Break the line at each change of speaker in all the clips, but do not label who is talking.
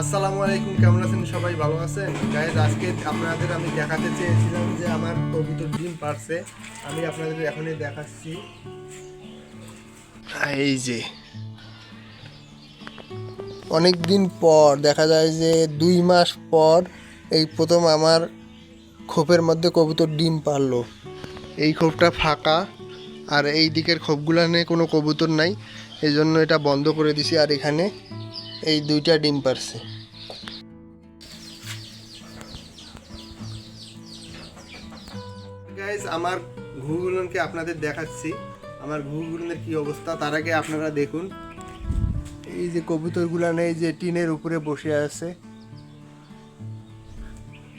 আসসালামু আলাইকুম, কেমন আছেন? সবাই ভালো আছেন? গাইজ আজকে আপনাদের আমি দেখাতে চেয়েছিলাম যে আমার কবুতর ডিম পারছে। আমি আপনাদের এখনই দেখাচ্ছি। এই যে। অনেক দিন পর, দেখা যায় যে দুই মাস পর এই প্রথম আমার খোপের মধ্যে কবুতর ডিম পারল। এই খোপটা ফাঁকা, আর এই দিকের খোপগুলো নিয়ে কোনো কবুতর নাই। এই জন্য এটা বন্ধ করে দিছি, আর এখানে এই দুইটা ডিম পারছে। গাইজ আমার ঘুঘুগুলোকে আপনাদের দেখাচ্ছি। আমার ঘুঘুগুলোর কি অবস্থা, তার আগে আপনারা দেখুন। এই যে কবুতরগুলানে এই যে টিনের উপরে বসে আছে।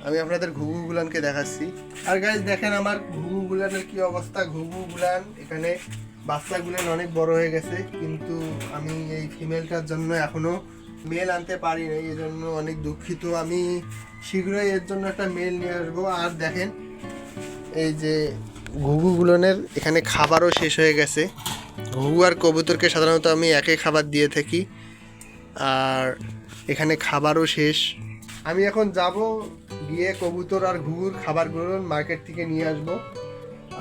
আমি আপনাদের ঘুঘু গুলানকে দেখাচ্ছি। আর গাইজ দেখেন আমার ঘুঘু গুলানের কি অবস্থা। ঘুঘু গুলান এখানে বাচ্চা গুলান অনেক বড় হয়ে গেছে, কিন্তু আমি এই ফিমেলটার জন্য এখনও মেল আনতে পারি না এই জন্য অনেক দুঃখিত। আমি শীঘ্রই এর জন্য একটা মেল নিয়ে আসব। আর দেখেন, এই যে ঘুঘু গুলনের এখানে খাবারও শেষ হয়ে গেছে। ঘুঘু আর কবুতরকে সাধারণত আমি একে খাবার দিয়ে থাকি, আর এখানে খাবারও শেষ। আমি এখন যাব গিয়ে কবুতর আর ঘুঘুর খাবারগুলো মার্কেট থেকে নিয়ে আসব,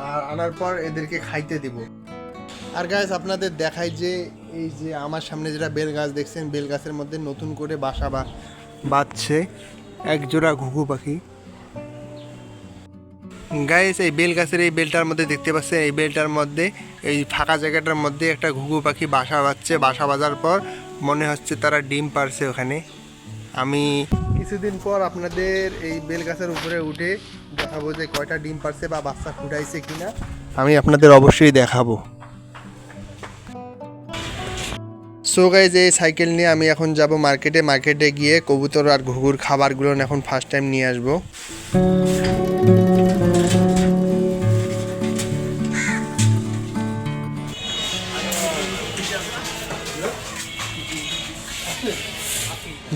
আর আনার পর এদেরকে খাইতে দেব। আর গাছ আপনাদের দেখাই যে এই যে আমার সামনে যেটা বেল গাছ দেখছেন, বেল গাছের মধ্যে নতুন করে বাসা বা বাঁধছে এক জোড়া ঘুঘু পাখি। গাইস এই বেল গাছের এই বেলটার মধ্যে দেখতে পাচ্ছেন, এই বেলটার মধ্যে, এই ফাঁকা জায়গাটার মধ্যে একটা ঘুঘু পাখি বাসা বাঁধছে। বাসা বাঁধার পর মনে হচ্ছে তারা ডিম পারছে ওখানে। আমি কিছুদিন পর আপনাদের এই বেল গাছের উপরে উঠে দেখাবো যে কয়টা ডিম পারছে বা বাচ্চা ফুটাইছে কিনা। আমি আপনাদের অবশ্যই দেখাবো। সো গাইজ এই সাইকেল নিয়ে আমি এখন যাব মার্কেটে মার্কেটে গিয়ে কবুতর আর ঘুঘুর খাবারগুলো এখন ফার্স্ট টাইম নিয়ে আসব।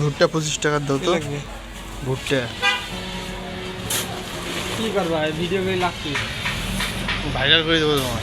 ভুট্টা পঁচিশ টাকার দাও তো। ভুট্টা।
কি করবা? ভিডিও করে লাগছে?
ভাইরাল করে দেবো তোমার